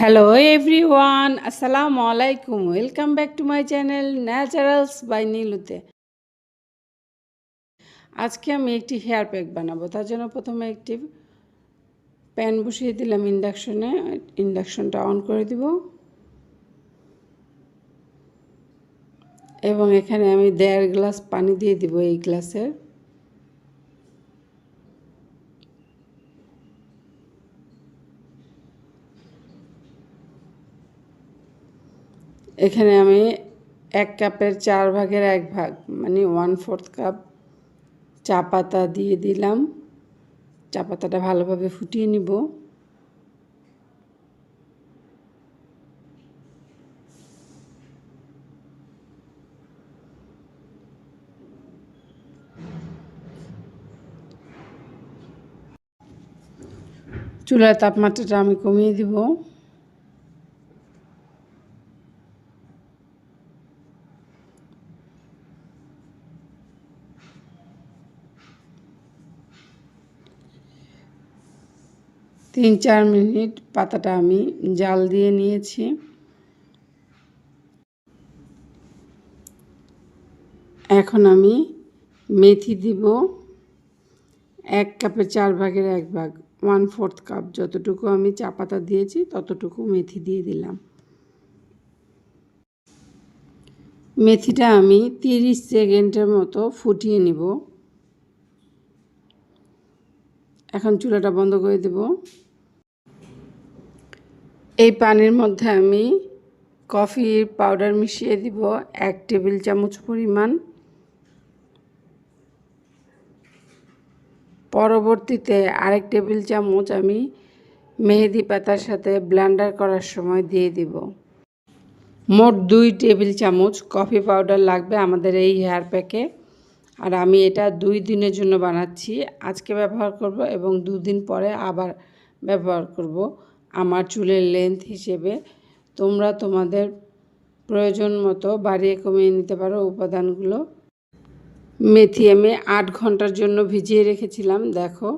Hello everyone আসসালামু আলাইকুম welcome back to my channel naturals by নীলুতে আজকে আমি একটি হেয়ার প্যাক বানাবো। তার জন্য প্রথমে একটি প্যান বসিয়ে দিলাম ইন্ডাকশনে ইন্ডাকশনটা অন করে দিব। এবং এখানে আমি দেড় গ্লাস পানি দিয়ে দিব এই গ্লাসের এখানে আমি এক কাপের চার ভাগের এক ভাগ মানে ওয়ান ফোর্থ কাপ চা পাতা দিয়ে দিলাম। চা পাতাটা ভালোভাবে ফুটিয়ে নিব। চুলার তাপমাত্রাটা আমি কমিয়ে দিব। তিন চার মিনিট পাতাটা আমি জাল দিয়ে নিয়েছি। এখন আমি মেথি দিব। এক কাপের চার ভাগের এক ভাগ ওয়ান ফোর্থ কাপ যতটুকু আমি চা পাতা দিয়েছি ততটুকু মেথি দিয়ে দিলাম। মেথিটা আমি তিরিশ সেকেন্ডের মতো ফুটিয়ে নিব। এখন চুলাটা বন্ধ করে দেব। এই পানির মধ্যে আমি কফির পাউডার মিশিয়ে দিব এক টেবিল চামচ পরিমাণ। পরবর্তীতে আরেক টেবিল চামচ আমি মেহেদি পাতার সাথে ব্লেন্ডার করার সময় দিয়ে দিব। মোট দুই টেবিল চামচ কফি পাউডার লাগবে আমাদের এই হেয়ার প্যাকে। আর আমি এটা দুই দিনের জন্য বানাচ্ছি, আজকে ব্যবহার করব এবং দুদিন পরে আবার ব্যবহার করব। আমার চুলের লেন্থ হিসেবে তোমরা তোমাদের প্রয়োজন মতো বাড়িয়ে কমিয়ে নিতে পারো উপাদানগুলো। মেথি আমি আট ঘণ্টার জন্য ভিজিয়ে রেখেছিলাম, দেখো,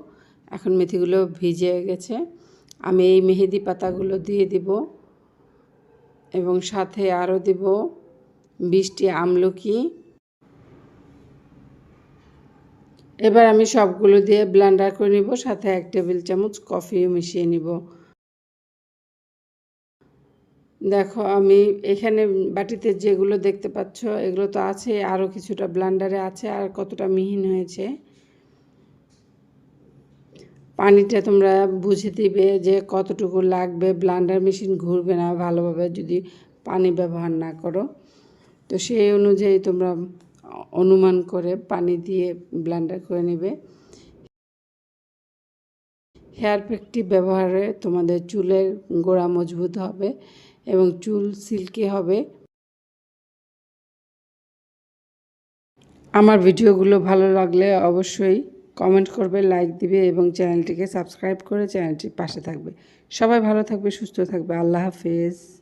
এখন মেথিগুলো ভিজে গেছে। আমি এই মেহেদি পাতাগুলো দিয়ে দিব এবং সাথে আরও দিব বৃষ্টি আমলকি। এবার আমি সবগুলো দিয়ে ব্লেন্ডার করে নিব, সাথে এক টেবিল চামচ কফিও মিশিয়ে নিব। দেখো, আমি এখানে বাটিতে যেগুলো দেখতে পাচ্ছ, এগুলো তো আছে আরও কিছুটা ব্লান্ডারে আছে, আর কতটা মিহিন হয়েছে। পানিটা তোমরা বুঝে দিবে যে কতটুকু লাগবে ব্লান্ডার মেশিন ঘুরবে না ভালোভাবে যদি পানি ব্যবহার না করো। তো সেই অনুযায়ী তোমরা অনুমান করে পানি দিয়ে ব্লান্ডার করে নেবে। হেয়ার প্যাকটি ব্যবহারে তোমাদের চুলের গোড়া মজবুত হবে এবং চুল সিল্কি হবে। আমার ভিডিওগুলো ভালো লাগলে অবশ্যই কমেন্ট করবে, লাইক দিবে এবং চ্যানেলটিকে সাবস্ক্রাইব করে চ্যানেলটির পাশে থাকবে। সবাই ভালো থাকবে, সুস্থ থাকবে। আল্লাহ হাফেজ।